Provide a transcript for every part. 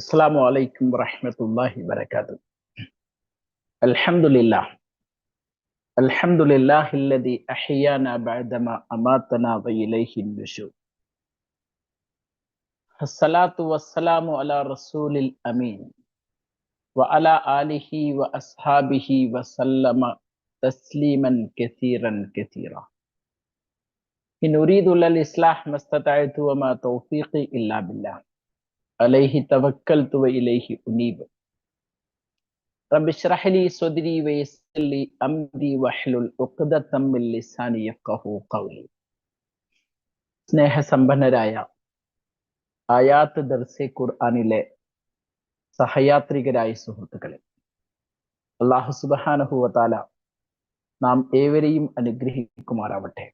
السلام عليكم ورحمة الله وبركاته. الحمد لله. الحمد لله الذي أحيانا بعدما أماتنا وإليه النشور. الصلاة والسلام على رسول الأمين وعلى آله وأصحابه وسلم تسليما كثيرا كثيرا. إن أريد إلا الإصلاح ما استطعت وما توفيقي إلا بالله. അലൈഹി തവക്കൽ തുവ ഇലൈഹി ഉനീബ് സ്നേഹസമ്പന്നരായ ആയാത്ത് ദർസെ ഖുർആാനിലെ സഹയാത്രികരായ സുഹൃത്തുക്കളെ അള്ളാഹു സുബാനഹുവത്താല നാം ഏവരെയും അനുഗ്രഹിക്കുമാറാവട്ടെ.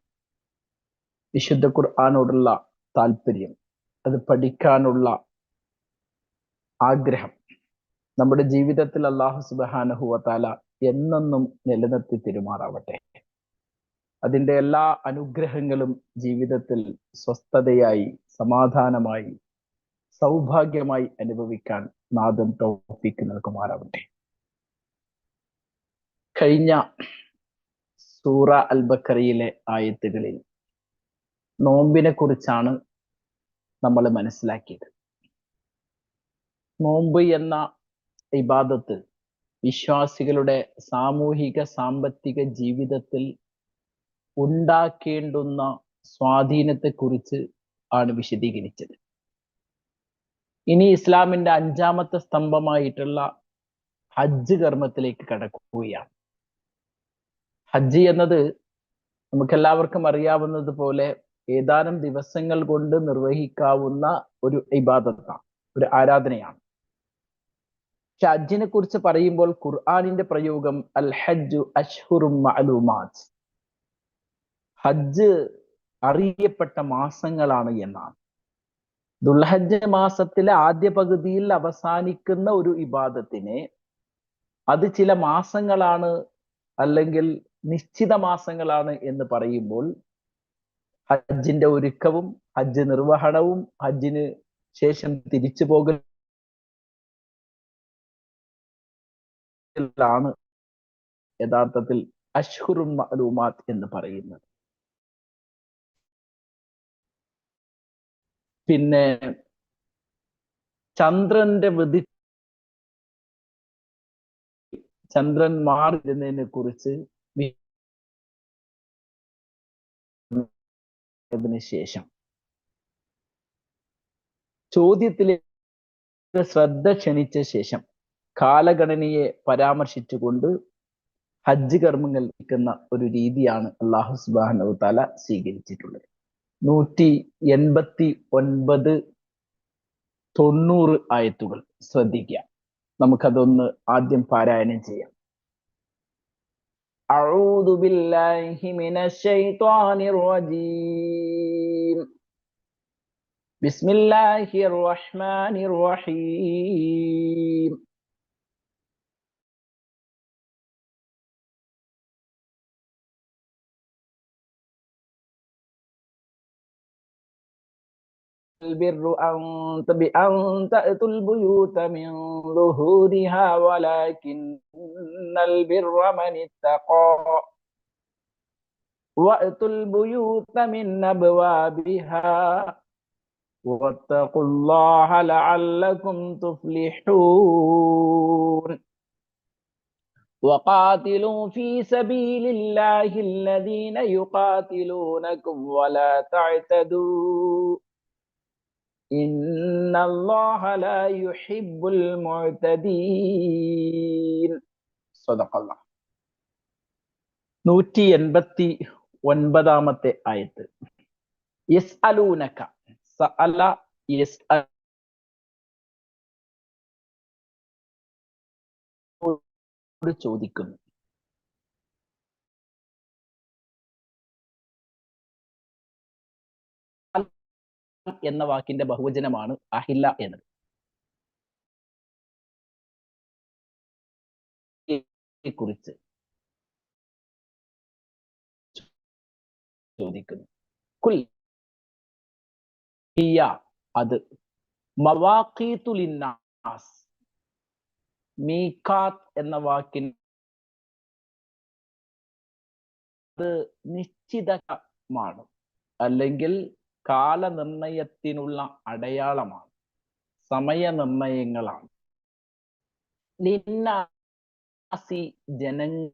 വിശുദ്ധ ഖുർആാനോടുള്ള താല്പര്യം അത് പഠിക്കാനുള്ള ആഗ്രഹം. നമ്മുടെ ജീവിതത്തിൽ അള്ളാഹു സുബാനഹുവത്താല എന്നെന്നും നിലനിർത്തി തിരുമാറാവട്ടെ. അതിന്റെ എല്ലാ അനുഗ്രഹങ്ങളും ജീവിതത്തിൽ സ്വസ്ഥതയായി സമാധാനമായി സൗഭാഗ്യമായി അനുഭവിക്കാൻ നാഥൻ തോപ്പിക്ക് നൽകുമാറാവട്ടെ. കഴിഞ്ഞ സൂറ അൽ ബക്കറിയിലെ ആയത്തുകളിൽ നോമ്പിനെ കുറിച്ചാണ് നമ്മൾ മനസ്സിലാക്കിയത്. നോമ്പ് എന്ന ഇബാദത്ത് വിശ്വാസികളുടെ സാമൂഹിക സാമ്പത്തിക ജീവിതത്തിൽ ഉണ്ടാക്കേണ്ടുന്ന സ്വാധീനത്തെക്കുറിച്ച് ആണ് വിശദീകരിച്ചത്. ഇനി ഇസ്ലാമിന്റെ അഞ്ചാമത്തെ സ്തംഭമായിട്ടുള്ള ഹജ്ജ് കർമ്മത്തിലേക്ക് കടക്കുകയാണ്. ഹജ്ജ് എന്നത് നമുക്കെല്ലാവർക്കും അറിയാവുന്നത് പോലെ ഏതാനും ദിവസങ്ങൾ കൊണ്ട് നിർവഹിക്കാവുന്ന ഒരു ഇബാദത്താണ് ഒരു ആരാധനയാണ്. ഹജ്ജിനെ കുറിച്ച് പറയുമ്പോൾ ഖുർആാനിന്റെ പ്രയോഗം അൽ ഹജ്ജു അഷ്ഹുറും ഹജ്ജ് അറിയപ്പെട്ട മാസങ്ങളാണ് എന്നാണ്. ദുൽഹജ്ജ് മാസത്തിലെ ആദ്യ പകുതിയിൽ അവസാനിക്കുന്ന ഒരു ഇബാദത്തിനെ അത് ചില മാസങ്ങളാണ് അല്ലെങ്കിൽ നിശ്ചിത മാസങ്ങളാണ് എന്ന് പറയുമ്പോൾ ഹജ്ജിന്റെ ഒരുക്കവും ഹജ്ജ് നിർവഹണവും ഹജ്ജിന് ശേഷം തിരിച്ചു പോകലാണ് യഥാർത്ഥത്തിൽ അഷ്ഹുറും മഅലൂമാത്ത് എന്ന് പറയുന്നത്. പിന്നെ ചന്ദ്രന്റെ വൃതി ചന്ദ്രൻ മാറിയിരുന്നതിനെ കുറിച്ച് ശേഷം. ചോദ്യത്തിലെ ശ്രദ്ധ ക്ഷണിച്ച ശേഷം കാലഗണനയെ പരാമർശിച്ചുകൊണ്ട് ഹജ്ജ് കർമ്മങ്ങൾ നിൽക്കുന്ന ഒരു രീതിയാണ് അള്ളാഹു സുബാനു താല സ്വീകരിച്ചിട്ടുള്ളത് നൂറ്റി എൺപത്തി ഒൻപത് തൊണ്ണൂറ് ആയത്തുകൾ ശ്രദ്ധിക്കുക നമുക്കതൊന്ന് ആദ്യം പാരായണം ചെയ്യാം أعوذ بالله من الشيطان الرجيم بسم الله الرحمن الرحيم البر أن بأن تأتوا البيوت من ظهورها ولكن البر من اتقى. وأتوا البيوت من أبوابها واتقوا الله لعلكم تفلحون. وقاتلوا في سبيل الله الذين يقاتلونكم ولا تعتدوا. നൂറ്റി എൺപത്തി ഒൻപതാമത്തെ ആയത്ത്. യസ് അലൂനക്ക സഅല യസ് ചോദിക്കുന്നു. എന്ന വാക്കിന്റെ ബഹുവചനമാണ് അഹില്ല എന്നത്. കുറിച്ച് ചോദിക്കുന്നു. കുൽ അത് മവാഖീത്തുലിന്നാസ് മീഖാത്ത് എന്ന വാക്കിന് അത് നിശ്ചിതമാണ്. അല്ലെങ്കിൽ കാലനിർണയത്തിനുള്ള അടയാളമാണ് സമയനിർണയങ്ങളാണ്. ലിന്നാസി ജനങ്ങൾ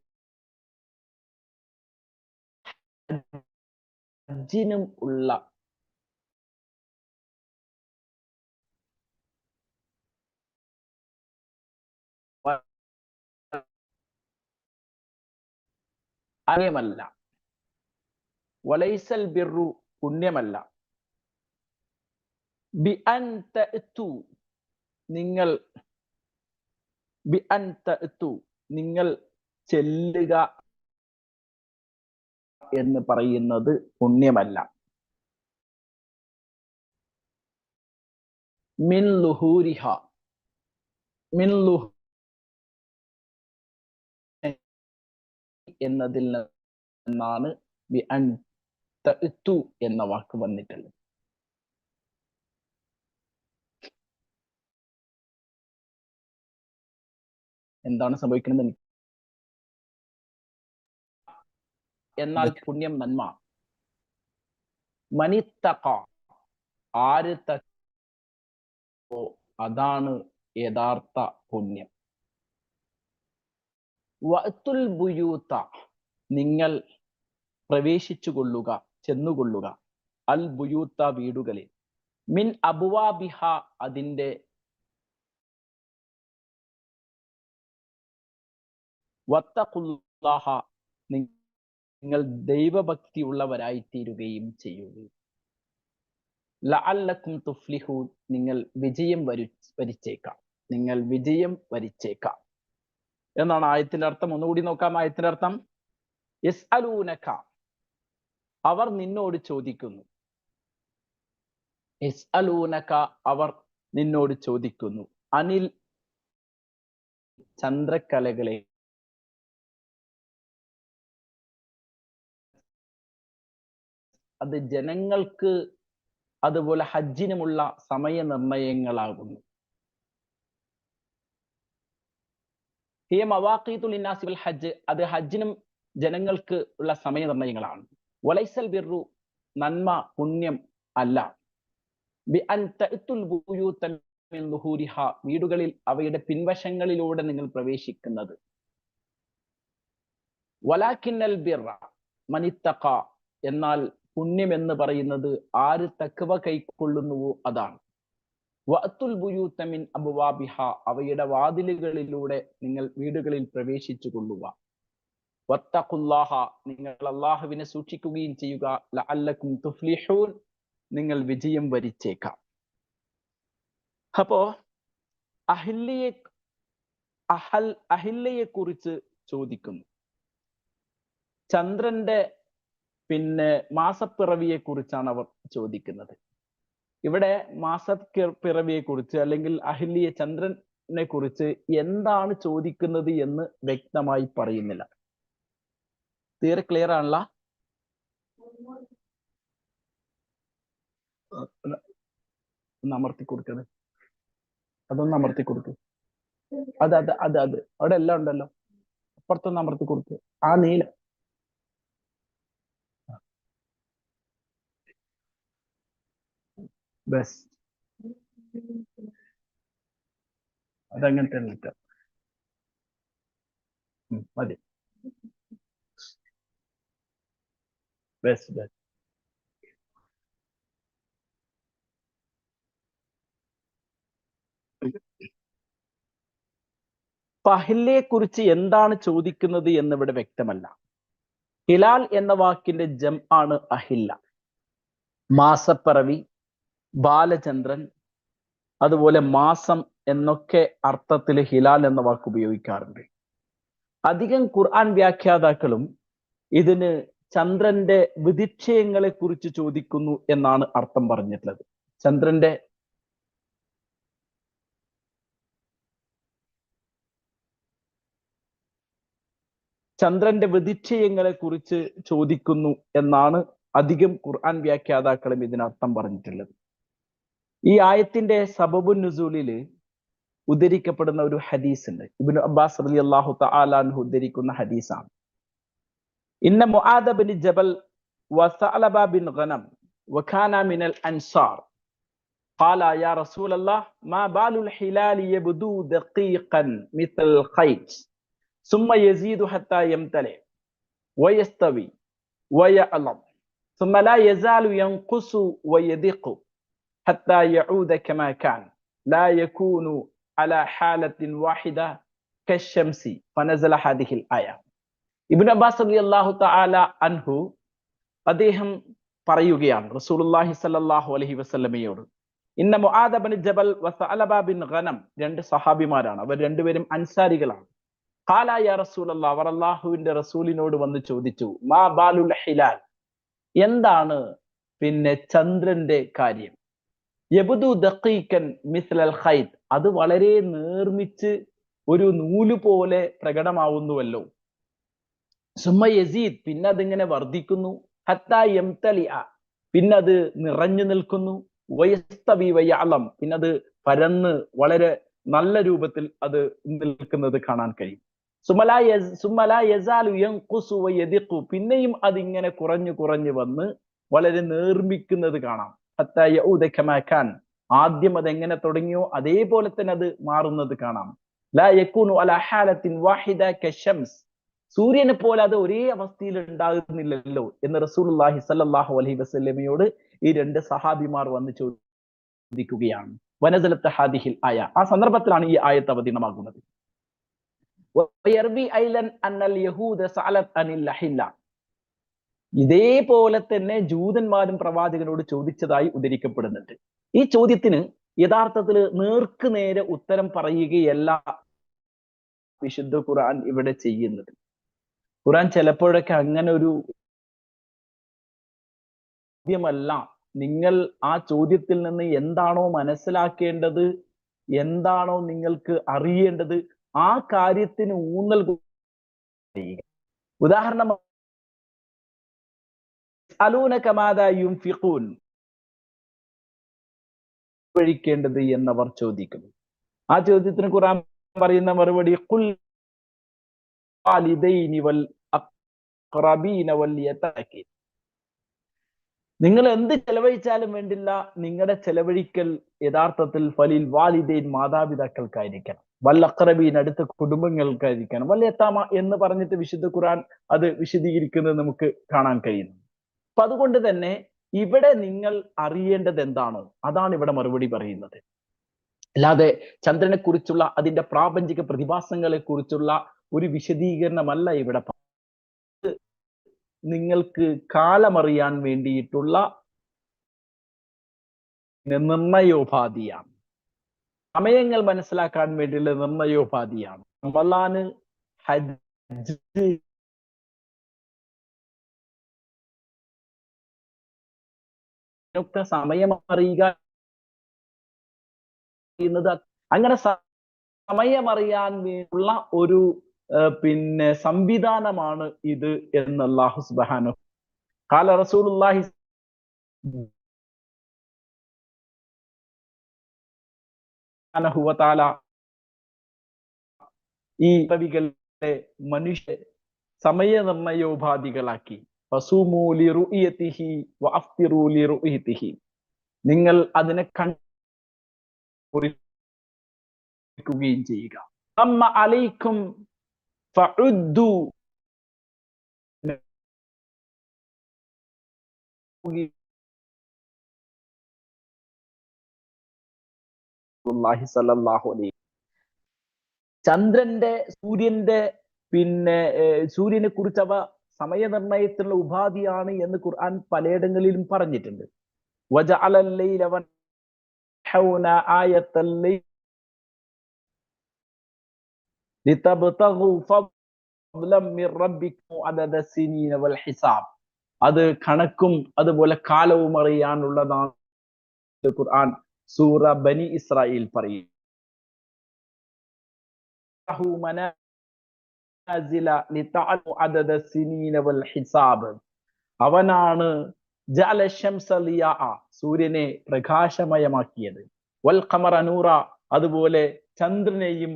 ഹജ്ജിനും ഉള്ള അന്യമല്ല വലൈസൽ ബിറു പുണ്യമല്ല. ബി നിങ്ങൾ ബി നിങ്ങൾ ചെല്ലുക എന്ന് പറയുന്നത് പുണ്യമല്ല. മിൻ ലുഹൂരിഹ മിൻ എന്നതിൽ നിന്നാണ് ബി എന്ന വാക്ക് വന്നിട്ടുള്ളത്. എന്താണ് സംഭവിക്കുന്നത് എനിക്ക് എന്നാൽ പുണ്യം നന്മ. മനിത്തക ആര് അതാണ് യഥാർത്ഥ പുണ്യം. വഅത്തുൽ ബുയൂത്ത നിങ്ങൾ പ്രവേശിച്ചു കൊള്ളുക ചെന്നുകൊള്ളുക. അൽ ബുയൂത്ത വീടുകളിൽ. മിൻ അബുവാബിഹ അതിന്റെ വത്തഖുല്ലാഹ നിങ്ങൾ ദൈവഭക്തി ഉള്ളവരായി തീരുകയും ചെയ്യുക ലഅല്ലക്കും തുഫ്ലിഹു നിങ്ങൾ വിജയം വരു വരിച്ചേക്കാം. നിങ്ങൾ വിജയം വരിച്ചേക്കാം. എന്നാണ് ആയത്തിന്റെ അർത്ഥം. ഒന്നുകൂടി നോക്കാം ആയത്തിന്റെ അർത്ഥം. എസ് അലൂനക്ക അവർ നിന്നോട് ചോദിക്കുന്നു. എസ് അലൂനക്ക അവർ നിന്നോട് ചോദിക്കുന്നു. അനിൽ ചന്ദ്രക്കലകളെ അത് ജനങ്ങൾക്ക് അതുപോലെ ഹജ്ജിനുമുള്ള സമയനിർണയങ്ങളാകുന്നു. ഹിയ മവാഖീത്തുൽ ഇന്നാസി വൽ ഹജ്ജ്. അത് ഹജ്ജിനും ജനങ്ങൾക്ക് ഉള്ള സമയനിർണയങ്ങളാണ്. വലൈസൽ ബിർറു നന്മ പുണ്യം അല്ല. വീടുകളിൽ അവയുടെ പിൻവശങ്ങളിലൂടെ നിങ്ങൾ പ്രവേശിക്കുന്നത്. വലാക്കിന്നൽ ബിർറ മനിത്തഖ. എന്നാൽ പുണ്യം എന്ന് പറയുന്നത് ആര് തക്കവ കൈക്കൊള്ളുന്നുവോ അതാണ്. അബ്വാബിഹ അവയുടെ വാതിലുകളിലൂടെ നിങ്ങൾ വീടുകളിൽ പ്രവേശിച്ചു കൊള്ളുക. വത്തഖുല്ലാഹ നിങ്ങൾ അള്ളാഹുവിനെ സൂക്ഷിക്കുകയും ചെയ്യുക. ലഅല്ലക്കും തുഫ്ലിഹൂൻ നിങ്ങൾ വിജയം വരിച്ചേക്കാം. അപ്പോ അഹില്ലയെ അഹൽ അഹില്ലയെ കുറിച്ച് ചോദിക്കുന്നു. ചന്ദ്രന്റെ പിന്നെ മാസപ്പിറവിയെ കുറിച്ചാണ് അവർ ചോദിക്കുന്നത്. ഇവിടെ മാസപ്പിറവിയെ കുറിച്ച് അല്ലെങ്കിൽ അഹില്യ ചന്ദ്രനെ കുറിച്ച് എന്താണ് ചോദിക്കുന്നത് എന്ന് വ്യക്തമായി പറയുന്നില്ല. തീരെ ക്ലിയർ ആണല്ല? ഒന്ന് അമർത്തി കൊടുക്കണേ അതൊന്ന് അമർത്തി കൊടുക്ക്. അത് അത് അത് അത്. അവിടെ എല്ലാം ഉണ്ടല്ലോ. അപ്പുറത്തൊന്ന് അമർത്തി കൊടുക്ക്. ആ നീല ബസ് അതങ്ങനത്തെ ലെറ്റർ മതി. ബസ് ബസ് പഹ്ലെ കുറിച്ച് എന്താണ് ചോദിക്കുന്നത് എന്നിവിടെ വ്യക്തമല്ല. ഹിലാൽ എന്ന വാക്കിന്റെ ജം ആണ് അഹില്ല. മാസപ്പിറവി ബാലചന്ദ്രൻ അതുപോലെ മാസം എന്നൊക്കെ അർത്ഥത്തിൽ ഹിലാൽ എന്ന വാക്ക് ഉപയോഗിക്കാറുണ്ട്. അധികം ഖുർആൻ വ്യാഖ്യാതാക്കളും ഇതിന് ചന്ദ്രന്റെ വിധിക്ഷയങ്ങളെ കുറിച്ച് ചോദിക്കുന്നു എന്നാണ് അർത്ഥം പറഞ്ഞിട്ടുള്ളത്. ചന്ദ്രന്റെ ചന്ദ്രന്റെ വിധിക്ഷയങ്ങളെ കുറിച്ച് ചോദിക്കുന്നു എന്നാണ് അധികം ഖുർആൻ വ്യാഖ്യാതാക്കളും ഇതിനർത്ഥം പറഞ്ഞിട്ടുള്ളത്. ഈ ആയത്തിന്റെ സബബു നുസൂലില് ഉദ്ധരിക്കപ്പെടുന്ന ഒരു ഹദീസ് ഉണ്ട് ഇബ്നു അബ്ബാസ് റലി അള്ളാഹു തആലാൻഹു ഉദ്ധരിക്കുന്ന ഹദീസാണ് ഇന്ന മുആദ ബിൻ ജബൽ വസഅലബ ബിൻ ഗനം വഖാന മിനൽ അൻസാർ قال يا رسول الله ما بال الحلال يبدو دقيقا مثل الخيط ثم يزيد حتى يمتلئ ويستوي ويعلم ثم لا يزال ينقص ويدق حتى يعود كما كان لا يكون على حالة واحدة كالشمس فنزل هذه الآية ഇബിൻ അബ്ബാസ് അലി അള്ളാഹു തആല അൻഹു അദ്ദേഹം പറയുകയാണ് റസൂലുള്ളാഹി സല്ലല്ലാഹു അലൈഹി വസല്ലമയോട് ഇന്ന മുആദ ബിൻ ജബൽ വസഅലബ ബിൻ ഗനം രണ്ട് സഹാബിമാരാണ് അവർ രണ്ടുപേരും അൻസാരികളാണ് ഖാല യാ റസൂലല്ലാഹ് അവർ അല്ലാഹുവിന്റെ റസൂലിനോട് വന്ന് ചോദിച്ചു മാ ബാലുൽ ഹിലാൽ എന്താണ് പിന്നെ ചന്ദ്രന്റെ കാര്യം യബുദു ദഖീക്കൻ മിസ്ലൽ ഖൈത്ത് അത് വളരെ നേർമിച്ച് ഒരു നൂൽ പോലെ പ്രകടമാവുന്നുവല്ലോ. സുമ യസീദ് പിന്നെ അതിങ്ങനെ വർദ്ധിക്കുന്നു. പിന്നെ അത് നിറഞ്ഞു നിൽക്കുന്നു. വയസ്തവി വയാളം പിന്നെ അത് പരന്ന് വളരെ നല്ല രൂപത്തിൽ അത് നിൽക്കുന്നത് കാണാൻ കഴിയും. പിന്നെയും അതിങ്ങനെ കുറഞ്ഞു കുറഞ്ഞു വന്ന് വളരെ നേർമിക്കുന്നത് കാണാം. ഹത്താ യഊദ കമാ ആദ്യം അത് എങ്ങനെ തുടങ്ങിയോ അതേപോലെ തന്നെ അത് മാറുന്നത് കാണാം. ലാ അല ഹാലത്തിൻ വാഹിദ കശംസ് സൂര്യനെ പോലെ അത് ഒരേ അവസ്ഥയിൽ ഉണ്ടാകുന്നില്ലല്ലോ എന്ന് റസൂലുള്ളാഹി സ്വല്ലല്ലാഹു അലൈഹി വസല്ലമയോട് ഈ രണ്ട് സഹാബിമാർ വന്ന് ചോദിക്കുകയാണ്. വനസലത്ത് ഹാദിഹിൽ ആയ. ആ സന്ദർഭത്തിലാണ് ഈ ആയത്ത് അവതീർണമാകുന്നത്. ഇതേപോലെ തന്നെ ജൂതന്മാരും പ്രവാചകനോട് ചോദിച്ചതായി ഉദ്ധരിക്കപ്പെടുന്നുണ്ട്. ഈ ചോദ്യത്തിന് യഥാർത്ഥത്തിൽ നേർക്ക് നേരെ ഉത്തരം പറയുകയല്ല വിശുദ്ധ ഖുർആൻ ഇവിടെ ചെയ്യുന്നത്. ഖുർആൻ ചിലപ്പോഴൊക്കെ അങ്ങനെ ഒരു ചോദ്യമല്ല. നിങ്ങൾ ആ ചോദ്യത്തിൽ നിന്ന് എന്താണോ മനസ്സിലാക്കേണ്ടത് എന്താണോ നിങ്ങൾക്ക് അറിയേണ്ടത് ആ കാര്യത്തിന് ഊന്നൽ ഉദാഹരണം അലൂനകമാതായും ഫിഖൂൻ വഴിക്കേണ്ടത് എന്നവർ ചോദിക്കുന്നു. ആ ചോദ്യത്തിന് ഖുറാൻ പറയുന്ന മറുപടി കുൽ വൽ വൽ നിങ്ങൾ എന്ത് ചെലവഴിച്ചാലും വേണ്ടില്ല നിങ്ങളുടെ ചെലവഴിക്കൽ യഥാർത്ഥത്തിൽ ഫലിൽ വാലിദൈൻ മാതാപിതാക്കൾക്കായിരിക്കണം. വല്ലക്രബീൻ അടുത്ത കുടുംബങ്ങൾക്കായിരിക്കണം. വല്ല എത്താമ എന്ന് പറഞ്ഞിട്ട് വിശുദ്ധ ഖുറാൻ അത് വിശദീകരിക്കുന്നത് നമുക്ക് കാണാൻ കഴിയുന്നു. അപ്പൊ അതുകൊണ്ട് തന്നെ ഇവിടെ നിങ്ങൾ അറിയേണ്ടത് എന്താണോ അതാണ് ഇവിടെ മറുപടി പറയുന്നത്. അല്ലാതെ ചന്ദ്രനെ കുറിച്ചുള്ള അതിന്റെ പ്രാപഞ്ചിക പ്രതിഭാസങ്ങളെ കുറിച്ചുള്ള ഒരു വിശദീകരണമല്ല ഇവിടെ നിങ്ങൾക്ക് കാലമറിയാൻ വേണ്ടിയിട്ടുള്ള നിർണയോപാധിയാണ്. സമയങ്ങൾ മനസ്സിലാക്കാൻ വേണ്ടിയുള്ള നിർണയോപാധിയാണ്. റമലാന് ഹജ്ജ് ഒക്കെ സമയം അറിയുക ചെയ്യുന്നത് അങ്ങനെ സമയമറിയാൻ വേണ്ടിയുള്ള ഒരു പിന്നെ സംവിധാനമാണ് ഇത് എന്ന് അള്ളാഹു സുബാനു കാല റസൂലുള്ളാഹി താല ഈ കവികളെ മനുഷ്യ സമയനിർണയോപാധികളാക്കി. നിങ്ങൾ അതിനെ കണ്ടുകയും ചെയ്യുക. അമ്മ അലൈക്കും ചന്ദ്രന്റെ സൂര്യന്റെ പിന്നെ സൂര്യനെ കുറിച്ച് അവ സമയനിർണയത്തിനുള്ള ഉപാധിയാണ് എന്ന് ഖുർആൻ പലയിടങ്ങളിലും പറഞ്ഞിട്ടുണ്ട്. അത് കണക്കും അതുപോലെ കാലവും അറിയാനുള്ളതാണ് ഖുർആൻ സൂറ ബനി ഇസ്രായേൽ പറയും അവനാണ് സൂര്യനെ പ്രകാശമയമാക്കിയത്. വൽ ഖമർ അനൂറ അതുപോലെ ചന്ദ്രനെയും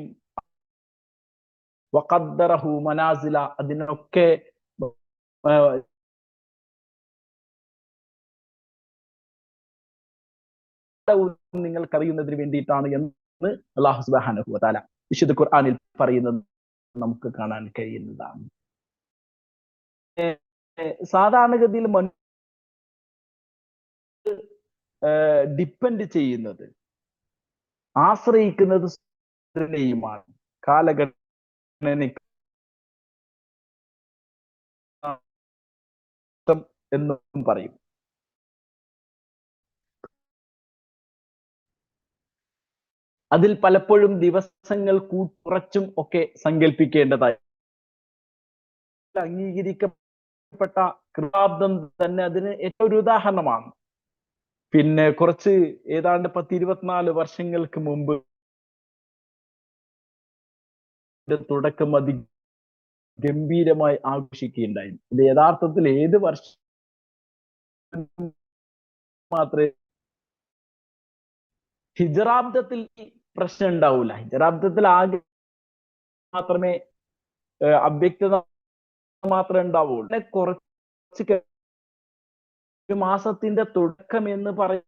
വഖദ്ദറഹു മനാസില അതിനൊക്കെ നിങ്ങൾക്കറിയുന്നതിന് വേണ്ടിയിട്ടാണ് എന്ന് അള്ളാഹു സുബ്ഹാനഹു വതആല വിശുദ്ധ ഖുർആാനിൽ പറയുന്നത്. നമുക്ക് കാണാൻ കഴിയുന്നതാണ് സാധാരണഗതിയിൽ മനുഷ്യ ഡിപ്പെൻഡ് ചെയ്യുന്നത് ആശ്രയിക്കുന്നത് സൂര്യനെയുമാണ് കാലഘട്ടം എന്നും പറയും അതിൽ പലപ്പോഴും ദിവസങ്ങൾ കുറച്ചും ഒക്കെ സങ്കല്പിക്കേണ്ടതായി അംഗീകരിക്കപ്പെട്ട കൃതാബ്ദം തന്നെ അതിന് ഏറ്റവും ഒരു ഉദാഹരണമാണ്. പിന്നെ കുറച്ച് ഏതാണ്ട് പത്ത് ഇരുപത്തിനാല് വർഷങ്ങൾക്ക് മുമ്പ് തുടക്കം അതി ഗംഭീരമായി ആഘോഷിക്കുകയുണ്ടായി. ഇത് യഥാർത്ഥത്തിൽ ഏത് വർഷം മാത്രമേ ഹിജറാബ്ദത്തിൽ പ്രശ്നം ഉണ്ടാവില്ല ഹിജറാബ്ദത്തിൽ ആകെ മാത്രമേ അവ്യക്തത മാത്രമേ ഉണ്ടാവുള്ളൂ. കുറച്ച് മാസത്തിന്റെ തുടക്കം എന്ന് പറയോ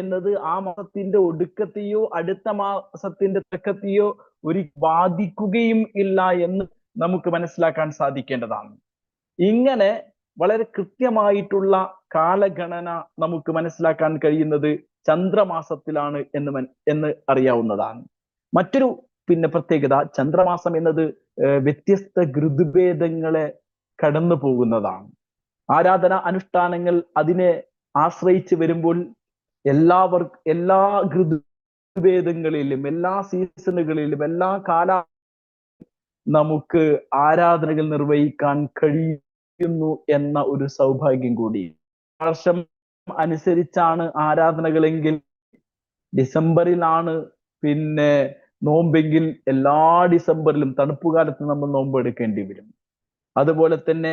എന്നത് ആ മാസത്തിന്റെ ഒടുക്കത്തെയോ അടുത്ത മാസത്തിന്റെ തുടക്കത്തെയോ ഒരു ബാധിക്കുകയും ഇല്ല എന്ന് നമുക്ക് മനസ്സിലാക്കാൻ സാധിക്കേണ്ടതാണ്. ഇങ്ങനെ വളരെ കൃത്യമായിട്ടുള്ള കാലഗണന നമുക്ക് മനസ്സിലാക്കാൻ കഴിയുന്നത് ചന്ദ്രമാസത്തിലാണ് എന്ന് എന്ന് അറിയാവുന്നതാണ്. മറ്റൊരു പിന്നെ പ്രത്യേകത ചന്ദ്രമാസം എന്നത് വ്യത്യസ്ത ഋതുഭേദങ്ങളെ കടന്നു പോകുന്നതാണ്. ആരാധന അനുഷ്ഠാനങ്ങൾ അതിനെ ആശ്രയിച്ച് വരുമ്പോൾ എല്ലാവർ എല്ലാ ഋതുഭേദങ്ങളിലും എല്ലാ സീസണുകളിലും എല്ലാ കാല നമുക്ക് ആരാധനകൾ നിർവഹിക്കാൻ കഴിയുന്നു എന്ന ഒരു സൗഭാഗ്യം കൂടി. വർഷം അനുസരിച്ചാണ് ആരാധനകളെങ്കിൽ ഡിസംബറിലാണ് പിന്നെ നോമ്പെങ്കിൽ എല്ലാ ഡിസംബറിലും തണുപ്പ് കാലത്ത് നമ്മൾ നോമ്പ് എടുക്കേണ്ടി വരും. അതുപോലെ തന്നെ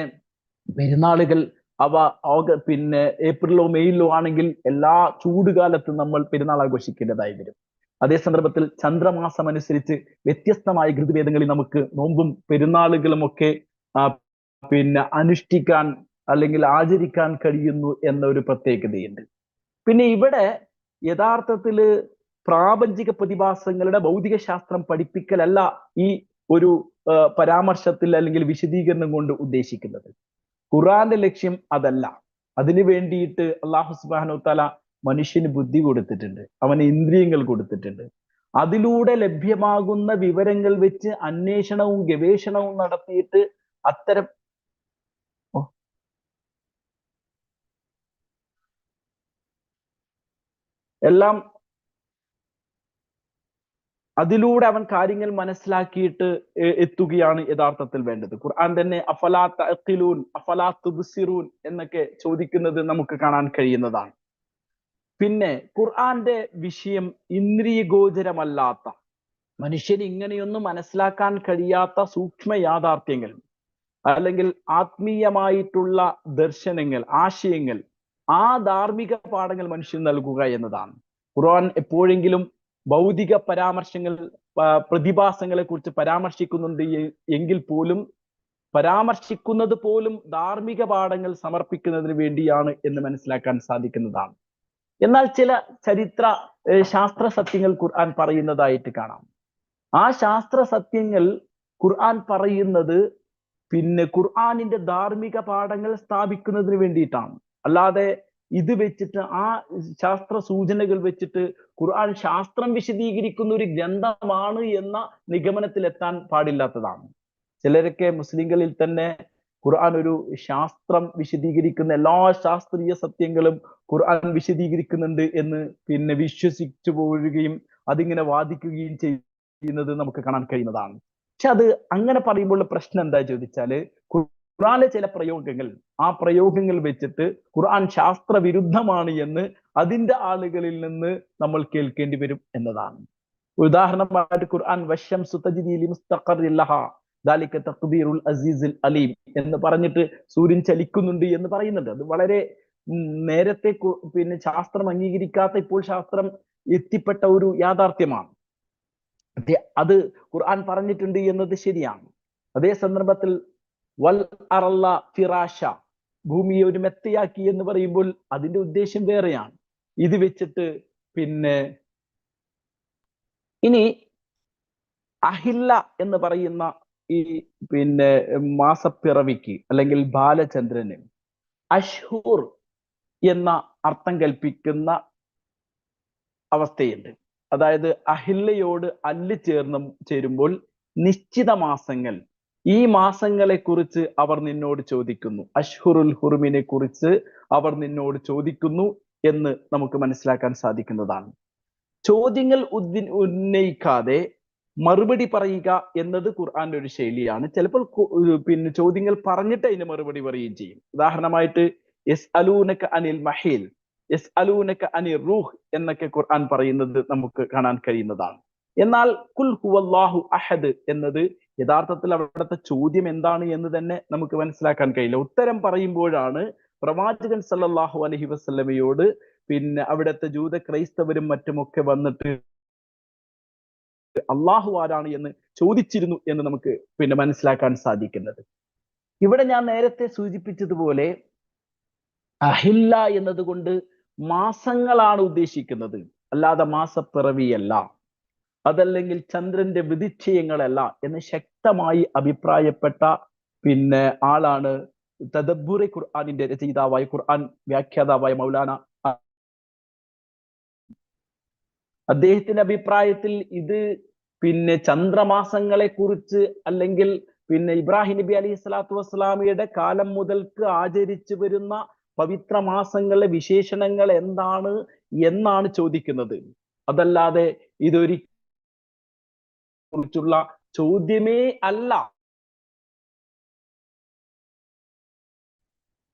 പെരുന്നാളുകൾ അവ ഓഗ പിന്നെ ഏപ്രിലോ മെയ്യിലോ ആണെങ്കിൽ എല്ലാ ചൂട് ചൂടുകാലത്തും നമ്മൾ പെരുന്നാൾ ആഘോഷിക്കേണ്ടതായി വരും. അതേ സന്ദർഭത്തിൽ ചന്ദ്രമാസം അനുസരിച്ച് വ്യത്യസ്തമായ ഋതുഭേദങ്ങളിൽ നമുക്ക് നോമ്പും പെരുന്നാളുകളും ഒക്കെ പിന്നെ അനുഷ്ഠിക്കാൻ അല്ലെങ്കിൽ ആചരിക്കാൻ കഴിയുന്നു എന്ന ഒരു പ്രത്യേകതയുണ്ട്. പിന്നെ ഇവിടെ യഥാർത്ഥത്തിൽ പ്രാപഞ്ചിക പ്രതിഭാസങ്ങളുടെ ഭൗതിക ശാസ്ത്രം പഠിപ്പിക്കലല്ല ഈ ഒരു പരാമർശത്തിൽ അല്ലെങ്കിൽ വിശദീകരണം കൊണ്ട് ഉദ്ദേശിക്കുന്നത്. ഖുറാന്റെ ലക്ഷ്യം അതല്ല. അതിനു വേണ്ടിയിട്ട് അള്ളാഹു സുബാനു തല മനുഷ്യന് ബുദ്ധി കൊടുത്തിട്ടുണ്ട്. അവന് ഇന്ദ്രിയങ്ങൾ കൊടുത്തിട്ടുണ്ട്. അതിലൂടെ ലഭ്യമാകുന്ന വിവരങ്ങൾ വെച്ച് അന്വേഷണവും ഗവേഷണവും നടത്തിയിട്ട് അത്തരം എല്ലാം അതിലൂടെ അവൻ കാര്യങ്ങൾ മനസ്സിലാക്കിയിട്ട് എത്തുകയാണ് യഥാർത്ഥത്തിൽ വേണ്ടത്. ഖുർആൻ തന്നെ അഫലാ തഅഖിലൂൻ അഫലാ തുബ്സിറൂൻ എന്നൊക്കെ ചോദിക്കുന്നത് നമുക്ക് കാണാൻ കഴിയുന്നതാണ്. പിന്നെ ഖുർആന്റെ വിഷയം ഇന്ദ്രിയ ഗോചരമല്ലാത്ത മനുഷ്യന് ഇങ്ങനെയൊന്നും മനസ്സിലാക്കാൻ കഴിയാത്ത സൂക്ഷ്മ യാഥാർത്ഥ്യങ്ങൾ അല്ലെങ്കിൽ ആത്മീയമായിട്ടുള്ള ദർശനങ്ങൾ ആശയങ്ങൾ ആ ധാർമ്മിക പാഠങ്ങൾ മനുഷ്യൻ നൽകുക എന്നതാണ്. ഖുർആൻ എപ്പോഴെങ്കിലും ഭൗതിക പരാമർശങ്ങൾ പ്രതിഭാസങ്ങളെ കുറിച്ച് പരാമർശിക്കുന്നുണ്ട് എങ്കിൽ പോലും പരാമർശിക്കുന്നത് പോലും ധാർമ്മിക പാഠങ്ങൾ സമർപ്പിക്കുന്നതിന് വേണ്ടിയാണ് എന്ന് മനസ്സിലാക്കാൻ സാധിക്കുന്നതാണ്. എന്നാൽ ചില ചരിത്ര ശാസ്ത്ര സത്യങ്ങൾ ഖുർആൻ പറയുന്നതായിട്ട് കാണാം. ആ ശാസ്ത്ര സത്യങ്ങൾ ഖുർആൻ പറയുന്നത് പിന്നെ ഖുർആനിന്റെ ധാർമ്മിക പാഠങ്ങൾ സ്ഥാപിക്കുന്നതിന് വേണ്ടിയിട്ടാണ്. അല്ലാതെ ഇത് വെച്ചിട്ട് ആ ശാസ്ത്ര സൂചനകൾ വെച്ചിട്ട് ഖുർആൻ ശാസ്ത്രം വിശദീകരിക്കുന്ന ഒരു ഗ്രന്ഥമാണ് എന്ന നിഗമനത്തിൽ എത്താൻ പാടില്ലാത്തതാണ്. ചിലരൊക്കെ മുസ്ലിങ്ങളിൽ തന്നെ ഖുർആൻ ഒരു ശാസ്ത്രം വിശദീകരിക്കുന്ന എല്ലാ ശാസ്ത്രീയ സത്യങ്ങളും ഖുർആൻ വിശദീകരിക്കുന്നുണ്ട് എന്ന് പിന്നെ വിശ്വസിച്ചു പോവുകയും അതിങ്ങനെ വാദിക്കുകയും ചെയ്യുന്നത് നമുക്ക് കാണാൻ കഴിയുന്നതാണ്. പക്ഷെ അത് അങ്ങനെ പറയുമ്പോൾ പ്രശ്നം എന്താ ചോദിച്ചാൽ ഖുർആനിലെ ചില പ്രയോഗങ്ങൾ ആ പ്രയോഗങ്ങൾ വെച്ചിട്ട് ഖുർആൻ ശാസ്ത്ര വിരുദ്ധമാണ് എന്ന് അതിന്റെ ആളുകളിൽ നിന്ന് നമ്മൾ കേൾക്കേണ്ടി വരും എന്നതാണ്. ഉദാഹരണമായിട്ട് ഖുർആൻ തഖ്ദീറുൽ അലീം എന്ന് പറഞ്ഞിട്ട് സൂര്യൻ ചലിക്കുന്നുണ്ട് എന്ന് പറയുന്നുണ്ട്. അത് വളരെ നേരത്തെ പിന്നെ ശാസ്ത്രം അംഗീകരിക്കാത്ത ഇപ്പോൾ ശാസ്ത്രം എത്തിപ്പെട്ട ഒരു യാഥാർത്ഥ്യമാണ്. അത് ഖുർആൻ പറഞ്ഞിട്ടുണ്ട് എന്നത് ശരിയാണ്. അതേ സന്ദർഭത്തിൽ വൽ അറല്ല ഫിറാഷ ഭൂമിയെ ഒരു മെത്തയാക്കി എന്ന് പറയുമ്പോൾ അതിന്റെ ഉദ്ദേശം വേറെയാണ്. ഇത് വെച്ചിട്ട് പിന്നെ ഇനി അഹില്ല എന്ന് പറയുന്ന ഈ പിന്നെ മാസപ്പിറവിക്ക് അല്ലെങ്കിൽ ബാലചന്ദ്രന് അഷ്ഹൂർ എന്ന അർത്ഥം കൽപ്പിക്കുന്ന അവസ്ഥയുണ്ട്. അതായത് അഹില്ലയോട് അല്ല് ചേർന്ന് ചേരുമ്പോൾ നിശ്ചിത മാസങ്ങൾ ഈ മാസങ്ങളെ കുറിച്ച് അവർ നിന്നോട് ചോദിക്കുന്നു. അഷ്ഹുറുൽ ഹുറുമിനെ കുറിച്ച് അവർ നിന്നോട് ചോദിക്കുന്നു എന്ന് നമുക്ക് മനസ്സിലാക്കാൻ സാധിക്കുന്നതാണ്. ചോദ്യങ്ങൾ ഉദ്ദി- ഉന്നയിക്കാതെ മറുപടി പറയുക എന്നത് ഖുർആന്റെ ഒരു ശൈലിയാണ്. ചിലപ്പോൾ പിന്നെ ചോദ്യങ്ങൾ പറഞ്ഞിട്ട് അതിന് മറുപടി പറയുകയും ചെയ്യും. ഉദാഹരണമായിട്ട് എസ് അലൂനക്ക് അനിൽ മഹീൽ എസ് അലൂനക്ക് അനിൽ റൂഹ് എന്നൊക്കെ ഖുർആൻ പറയുന്നത് നമുക്ക് കാണാൻ കഴിയുന്നതാണ്. എന്നാൽ കുൽ ഹുവല്ലാഹു അഹദ് എന്നത് യഥാർത്ഥത്തിൽ അവിടുത്തെ ചോദ്യം എന്താണ് എന്ന് തന്നെ നമുക്ക് മനസ്സിലാക്കാൻ കഴിയില്ല. ഉത്തരം പറയുമ്പോഴാണ് പ്രവാചകൻ സല്ലല്ലാഹു അലഹി വസല്ലമയോട് പിന്നെ അവിടുത്തെ ജൂത ക്രൈസ്തവരും മറ്റുമൊക്കെ വന്നിട്ട് അള്ളാഹു ആരാണ് എന്ന് ചോദിച്ചിരുന്നു എന്ന് നമുക്ക് പിന്നെ മനസ്സിലാക്കാൻ സാധിക്കുന്നത്. ഇവിടെ ഞാൻ നേരത്തെ സൂചിപ്പിച്ചതുപോലെ അഹില്ല എന്നതുകൊണ്ട് മാസങ്ങളാണ് ഉദ്ദേശിക്കുന്നത്. അല്ലാതെ മാസപ്പിറവിയല്ല. അതല്ലെങ്കിൽ ചന്ദ്രന്റെ വിധിച്ചയങ്ങളല്ല എന്ന് ശക്തമായി അഭിപ്രായപ്പെട്ട പിന്നെ ആളാണ് തദബുറി ഖുർആാനിന്റെ രചയിതാവായ ഖുർആൻ വ്യാഖ്യാതാവായ മൗലാന അദ്ദേഹത്തിന്റെ അഭിപ്രായത്തിൽ ഇത് പിന്നെ ചന്ദ്രമാസങ്ങളെ കുറിച്ച് അല്ലെങ്കിൽ പിന്നെ ഇബ്രാഹിം നബി അലൈഹി സ്വലാത്തു വസ്സലാമിയുടെ കാലം മുതൽക്ക് ആചരിച്ചു വരുന്ന പവിത്ര മാസങ്ങളിലെ വിശേഷണങ്ങൾ എന്താണ് എന്നാണ് ചോദിക്കുന്നത്. അതല്ലാതെ ഇതൊരു കുറിച്ചുള്ള ചോദ്യമേ അല്ല.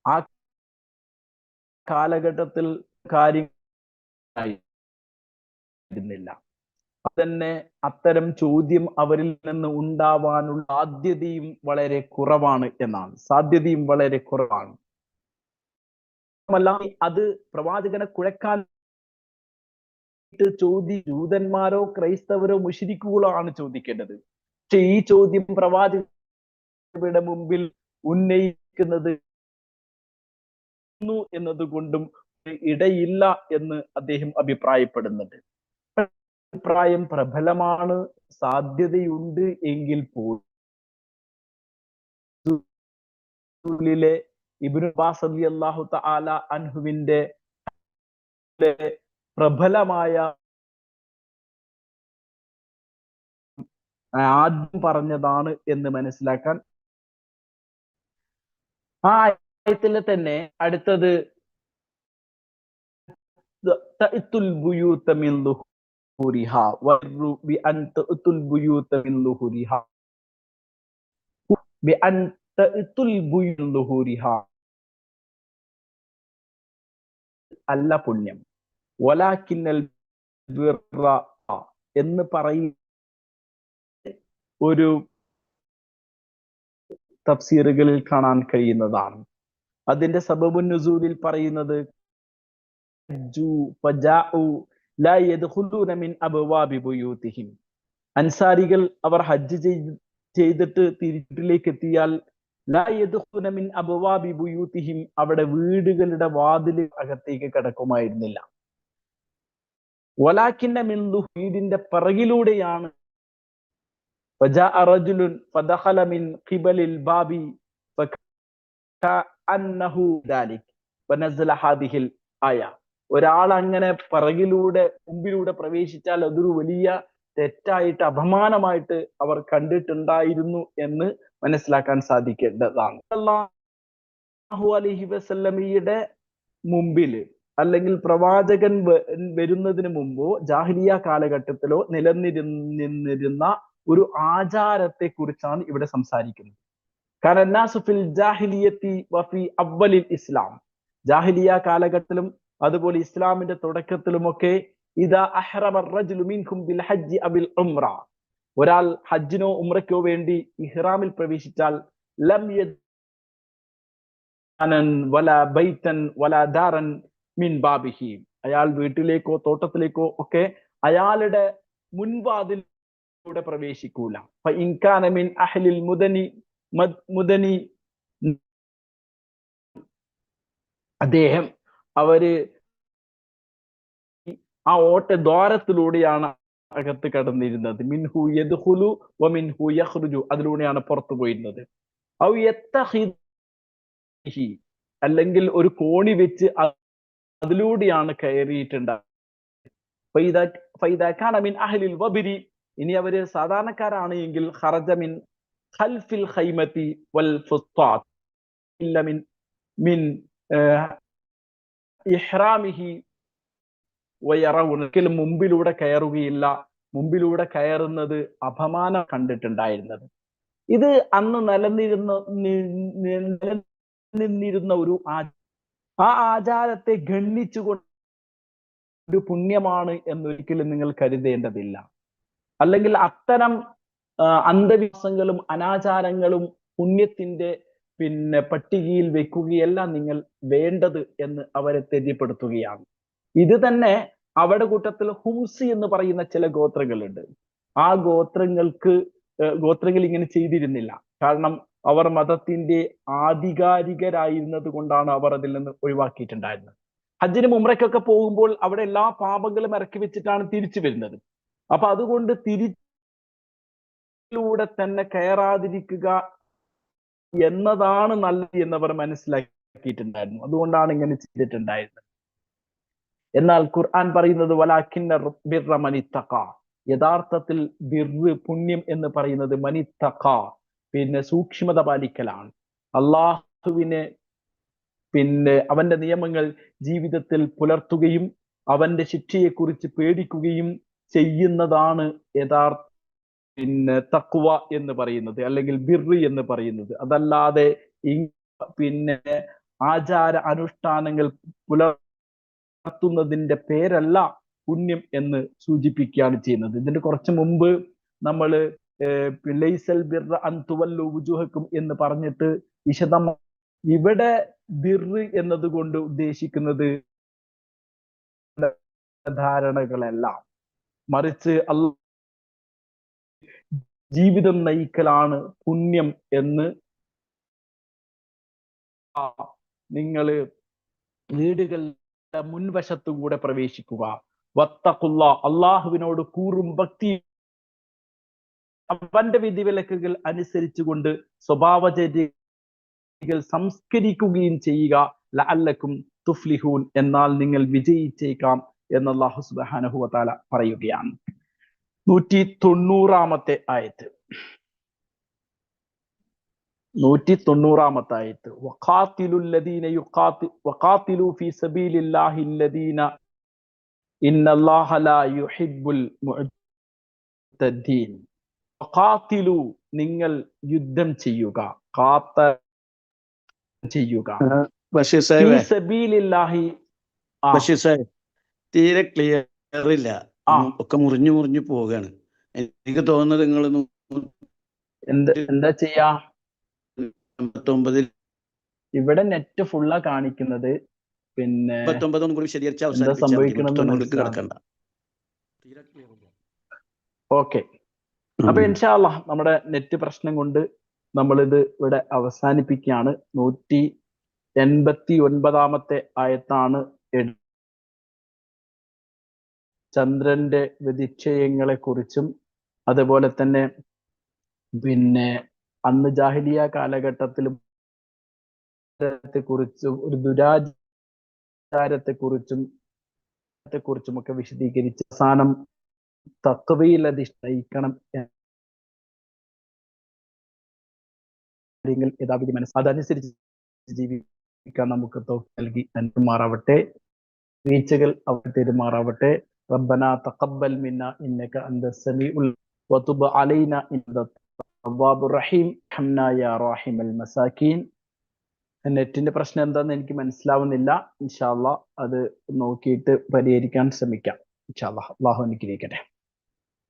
ആ കാലഘട്ടത്തിൽ കാര്യമായിരുന്നില്ല. അതന്നെ അത്തരം ചോദ്യം അവരിൽ നിന്ന് ഉണ്ടാവാനുള്ള സാധ്യതയും വളരെ കുറവാണ് എന്നാണ്. സാധ്യതയും വളരെ കുറവാണ്. അത് പ്രവാചകനെ കുഴക്കാൻ ചോദ്യ ജൂതന്മാരോ ക്രൈസ്തവരോ മുഷിരിക്കുകളോ ആണ് ചോദിക്കേണ്ടത്. പക്ഷെ ഈ ചോദ്യം പ്രവാചകരുടെ മുമ്പിൽ ഉന്നയിക്കുന്നത് എന്നതുകൊണ്ടും ഇടയില്ല എന്ന് അദ്ദേഹം അഭിപ്രായപ്പെടുന്നുണ്ട്. അഭിപ്രായം പ്രബലമാണ് സാധ്യതയുണ്ട് എങ്കിൽ പോലും. ഇബ്നു അബ്ബാസ് അള്ളാഹു തആല അൻഹുവിന്റെ പ്രബലമായ ആദ്യം പറഞ്ഞതാണ് എന്ന് മനസ്സിലാക്കാൻ ആ ആയത്തിൽ തന്നെ അടുത്തത് അല്ല പുണ്യം. വലാക്കിന്നൽ ബിർറ എന്ന് പറയും ഒരു തഫ്സീറുകളിൽ കാണാൻ കഴിയുന്നതാണ്. അതിന്റെ സബബു നുസൂലിൽ പറയുന്നത് അൻസാരികൾ അവർ ഹജ്ജ് ചെയ്തിട്ട് തിരിച്ചിലേക്ക് എത്തിയാൽ അവിടെ വീടുകളുടെ വാതിൽ അകത്തേക്ക് കടക്കുമായിരുന്നില്ല. വലാക്കിന്റെ മിന്ദുഹീദിന്റെ പിറകിലൂടെയാണ്. ഒരാൾ അങ്ങനെ പിറകിലൂടെ മുമ്പിലൂടെ പ്രവേശിച്ചാൽ അതൊരു വലിയ തെറ്റായിട്ട് അപമാനമായിട്ട് അവർ കണ്ടിട്ടുണ്ടായിരുന്നു എന്ന് മനസ്സിലാക്കാൻ സാധിക്കേണ്ടതാണ്. അലഹി വസല്ലമിയുടെ മുമ്പിൽ അല്ലെങ്കിൽ പ്രവാചകൻ വരുന്നതിന് മുമ്പോ ജാഹിലിയ കാലഘട്ടത്തിലോ നിലനിരുന്നിരുന്ന ഒരു ആചാരത്തെ കുറിച്ചാണ് ഇവിടെ സംസാരിക്കുന്നത്. കാരണം ജാഹിലിയത്തി വഫി അവലിൽ ഇസ്ലാം. ജാഹിലിയ കാലഘട്ടത്തിലും അതുപോലെ ഇസ്ലാമിന്റെ തുടക്കത്തിലുമൊക്കെ ഇതാ ബിൽ ഹജ്ജി അബിൽ ഉംറ. ഒരാൾ ഹജ്ജിനോ ഉംറയ്ക്കോ വേണ്ടി ഇഹ്റാമിൽ പ്രവേശിച്ചാൽ ലം വല ബൈത്തൻ വല ദാറൻ മിൻ ബാബിഹി. അയാൾ വീട്ടിലേക്കോ തോട്ടത്തിലേക്കോ ഒക്കെ അയാളുടെ മുൻവാതിലൂടെ പ്രവേശിക്കൂല. ഇൻകാന മിൻ അഹ്ലിൽ മുദനി മുദനി അദ്ദേഹം അവർ ആ ഓട്ട ദ്വാരത്തിലൂടെയാണ് അകത്ത് കടന്നിരുന്നത്. മിൻഹു യദ്ഹുലു വ മിൻഹു യഖ്റുജു. അതിലൂടെയാണ് പുറത്തു പോയിരുന്നത്. ഔ യത്തഖിഹി അല്ലെങ്കിൽ ഒരു കോണി വെച്ച് അതിലൂടെയാണ് കയറിയിട്ടുണ്ടാകുന്നത് ഇനി അവർ സാധാരണക്കാരാണ് എങ്കിൽ ഹറജമിൻ ഖൽഫിൽ ഖൈമതി വൽ മിൻ മിൻ ഇഹ്റാമിഹി ഒരിക്കലും മുമ്പിലൂടെ കയറുകയില്ല. മുമ്പിലൂടെ കയറുന്നത് അപമാനം കണ്ടിട്ടുണ്ടായിരുന്നത്. ഇത് അന്ന് നിലനിരുന്ന നിലനിന്നിരുന്ന ഒരു ആ ആചാരത്തെ ഗണ്ണിച്ചുകൊണ്ട് ഒരു പുണ്യമാണ് എന്നൊരിക്കലും നിങ്ങൾ കരുതേണ്ടതില്ല. അല്ലെങ്കിൽ അത്തരം അന്ധവിശ്വാസങ്ങളും അനാചാരങ്ങളും പുണ്യത്തിന്റെ പിന്നെ പട്ടികയിൽ വെക്കുകയല്ല നിങ്ങൾ വേണ്ടത് എന്ന് അവരെ തെര്യപ്പെടുത്തുകയാണ് ഇത് തന്നെ അവിടെ കൂട്ടത്തിൽ ഹുംസി എന്ന് പറയുന്ന ചില ഗോത്രങ്ങളുണ്ട്. ആ ഗോത്രങ്ങൾക്ക് ഗോത്രങ്ങൾ ഇങ്ങനെ ചെയ്തിരുന്നില്ല. കാരണം അവർ മതത്തിന്റെ ആധികാരികരായിരുന്നത് കൊണ്ടാണ് അവർ അതിൽ നിന്ന് ഒഴിവാക്കിയിട്ടുണ്ടായിരുന്നത്. ഹജ്ജിനും മുമ്രയ്ക്കൊക്കെ പോകുമ്പോൾ അവിടെ എല്ലാ പാപങ്ങളും ഇറക്കി വെച്ചിട്ടാണ് തിരിച്ചു വരുന്നത്. അപ്പൊ അതുകൊണ്ട് തിരിച്ചിലൂടെ തന്നെ കയറാതിരിക്കുക എന്നതാണ് നല്ലത് എന്നവർ മനസ്സിലാക്കിയിട്ടുണ്ടായിരുന്നു. അതുകൊണ്ടാണ് ഇങ്ങനെ ചെയ്തിട്ടുണ്ടായിരുന്നത്. എന്നാൽ ഖുർആൻ പറയുന്നത് വലാഖിന്ന യഥാർത്ഥത്തിൽ ബിർറ് പുണ്യം എന്ന് പറയുന്നത് മനിത്തക്ക പിന്നെ സൂക്ഷ്മത പാലിക്കലാണ്. അള്ളാഹുവിനെ പിന്നെ അവന്റെ നിയമങ്ങൾ ജീവിതത്തിൽ പുലർത്തുകയും അവന്റെ ശിക്ഷയെക്കുറിച്ച് പേടിക്കുകയും ചെയ്യുന്നതാണ് യഥാർത്ഥ പിന്നെ തക്വ എന്ന് പറയുന്നത് അല്ലെങ്കിൽ ബിർറി എന്ന് പറയുന്നത്. അതല്ലാതെ പിന്നെ ആചാര അനുഷ്ഠാനങ്ങൾ പുലർത്തുന്നതിന്റെ പേരല്ല പുണ്യം എന്ന് സൂചിപ്പിക്കുകയാണ് ചെയ്യുന്നത്. ഇതിന്റെ കുറച്ച് മുമ്പ് നമ്മൾ ലൈസൽ ബിർറ എന്ന് പറഞ്ഞിട്ട് വിശദം ഇവിടെ ബിർറ് എന്നതുകൊണ്ട് ഉദ്ദേശിക്കുന്നത് ധാരണകളെല്ലാം. മറിച്ച് അല്ല ജീവിതം നയിക്കലാണ് പുണ്യം എന്ന് നിങ്ങൾ വീടുകളുടെ മുൻവശത്തും കൂടെ പ്രവേശിക്കുക. വത്തക്കുള്ള അള്ളാഹുവിനോട് കൂറും ഭക്തി അവന്റെ വിധിവിലക്കുകൾ അനുസരിച്ചുകൊണ്ട് സ്വഭാവചര്യകൾ സംസ്കരിക്കുകയും ചെയ്യുക. ലഅല്ലക്കും തുഫ്ലിഹൂൻ. എന്നാൽ നിങ്ങൾ വിജയിച്ചേക്കാം എന്ന് അള്ളാഹു സുബാനഹുവ താല പറയുകയാണ്. നൂറ്റി തൊണ്ണൂറാമത്തെ ആയത്ത്. നൂറ്റി തൊണ്ണൂറാമത്തെ ആയത്ത് ഫീ ഇന്നല്ലാഹ ലാ യുഹിബ്ബുൽ വഖാത്തിലു നിങ്ങൾ യുദ്ധം ചെയ്യുക കാത്ത ചെയ്യുക. ബഷീർ സാഹിബേ തീരെ ക്ലിയർ ഇല്ല. ഒക്കെ മുറിഞ്ഞു മുറിഞ്ഞു പോവുകയാണ്. എനിക്ക് തോന്നുന്നത് നിങ്ങൾ എന്ത് എന്താ ചെയ്യാ? ഇവിടെ നെറ്റ് ഫുള്ളാ കാണിക്കുന്നത് പിന്നെ ഇല്ല. ഓക്കെ. അപ്പൊ. ഇൻഷാല്ല നമ്മുടെ നെറ്റ് പ്രശ്നം കൊണ്ട് നമ്മളിത് ഇവിടെ അവസാനിപ്പിക്കുകയാണ് നൂറ്റി എൺപത്തി ഒൻപതാമത്തെ ആയത്താണ് ചന്ദ്രന്റെ വ്യതിക്ഷയങ്ങളെ കുറിച്ചും അതുപോലെ തന്നെ പിന്നെ അന്ന് ജാഹിലിയ കാലഘട്ടത്തിലും കുറിച്ചും ഒരു ദുരാചാരത്തെ കുറിച്ചും കുറിച്ചും ഒക്കെ വിശദീകരിച്ച് അവസാനം തക്കവയിൽ അധിഷ്ഠിക്കണം യഥാവിധി മനസ്സ് അതനുസരിച്ച് ജീവിക്കാൻ നമുക്ക് നൽകി അനുമാറാവട്ടെ വീഴ്ചകൾ അവർ തെരുമാറാവട്ടെ. റബ്ബന തഖബ്ബൽ മിന്ന ഇന്നക അന്ത സമീഉൽ വതുബ് അലൈന ഇന്ന തവ്വാബുർ റഹീം ഹംന യാ റഹീമൽ മസാക്കീൻ നെറ്റിന്റെ പ്രശ്നം എന്താന്ന് എനിക്ക് മനസ്സിലാവുന്നില്ല. ഇൻഷാല്ല അത് നോക്കിയിട്ട് പരിഹരിക്കാൻ ശ്രമിക്കാം. ഇൻഷാല്ലാഹ് അള്ളാഹു അനുഗ്രഹിക്കട്ടെ.